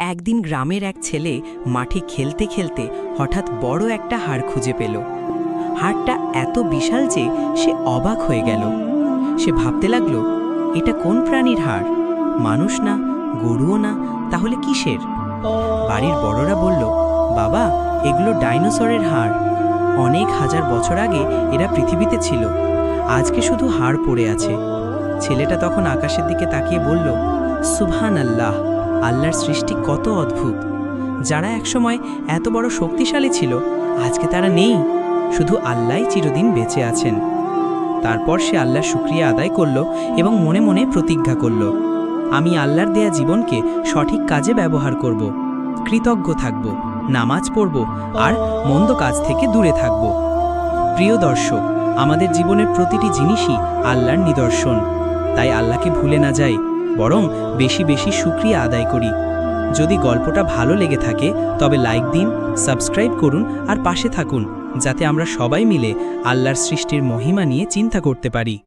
একদিন গ্রামের এক ছেলে মাঠে খেলতে খেলতে হঠাৎ বড় একটা হাড় খুঁজে পেল। হাড়টা এত বিশাল যে সে অবাক হয়ে গেল। সে ভাবতে লাগল, এটা কোন প্রাণীর হাড়? মানুষ না, গরুও না, তাহলে কিসের? বাড়ির বড়রা বলল, বাবা, এগুলো ডাইনোসরের হাড়। অনেক হাজার বছর আগে এরা পৃথিবীতে ছিল। আজকে শুধু হাড় পড়ে আছে। ছেলেটা তখন আকাশের দিকে তাকিয়ে বলল সুবহান আল্লাহ আল্লাহর সৃষ্টি কত অদ্ভুত। যারা একসময় এত বড় শক্তিশালী ছিল, আজকে তারা নেই। শুধু আল্লাহই চিরদিন বেঁচে আছেন। তারপর সে আল্লাহর শুক্রিয়া আদায় করল এবং মনে মনে প্রতিজ্ঞা করল, আমি আল্লাহর দেয়া জীবনকে সঠিক কাজে ব্যবহার করব, কৃতজ্ঞ থাকব, নামাজ পড়ব আর মন্দ কাজ থেকে দূরে থাকব। প্রিয় দর্শক, আমাদের জীবনের প্রতিটি জিনিসই আল্লাহর নিদর্শন। তাই আল্লাহকে ভুলে না যাই বরং বেশি বেশি সুক্রিয়া আদায় করি। যদি গল্পটা ভালো লেগে থাকে, তবে লাইক দিন, সাবস্ক্রাইব করুন আর পাশে থাকুন, যাতে আমরা সবাই মিলে আল্লাহর সৃষ্টির মহিমা নিয়ে চিন্তা করতে পারি।